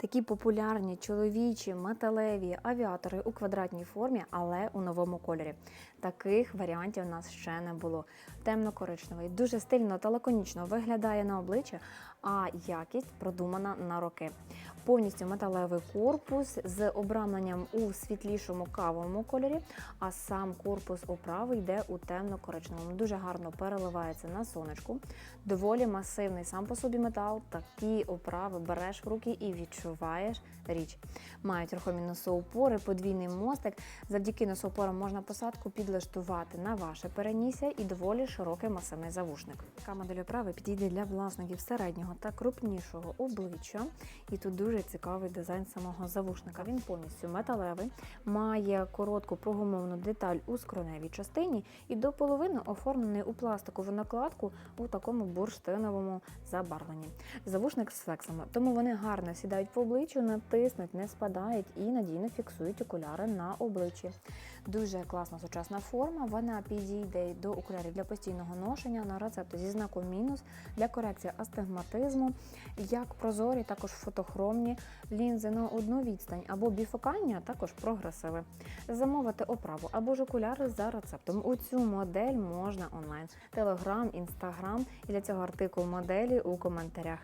Такі популярні чоловічі металеві авіатори у квадратній формі, але у новому кольорі. Таких варіантів у нас ще не було. Темно-коричневий, дуже стильно та лаконічно виглядає на обличчя, а якість продумана на роки. Повністю металевий корпус з обрамленням у світлішому кавовому кольорі, а сам корпус оправи йде у темно-коричневому. Дуже гарно переливається на сонечку. Доволі масивний сам по собі метал. Такі оправи береш в руки і відчуваєш річ. Мають рухомі носоупори, подвійний мостик. Завдяки носоупорам можна посадку підлаштувати на ваше перенісся і доволі широкий масивний завушник. Така модель оправи підійде для власників середнього та крупнішого обличчя. І тут дуже цікавий дизайн самого завушника. Він повністю металевий, має коротку прогумовну деталь у скроневій частині і до половини оформлений у пластикову накладку у такому бурштиновому забарвленні. Завушник з флексами, тому вони гарно сідають по обличчю, натиснуть, не спадають і надійно фіксують окуляри на обличчі. Дуже класна сучасна форма. Вона підійде до окулярів для постійного ношення на рецепту зі знаком мінус для корекції астигматизму, як прозорі, також фотохромні лінзи на одну відстань або біфокальні, також прогресиви. Замовити оправу або ж окуляри за рецептом. У цю модель можна онлайн. Телеграм, інстаграм і для цього артикул моделі у коментарях.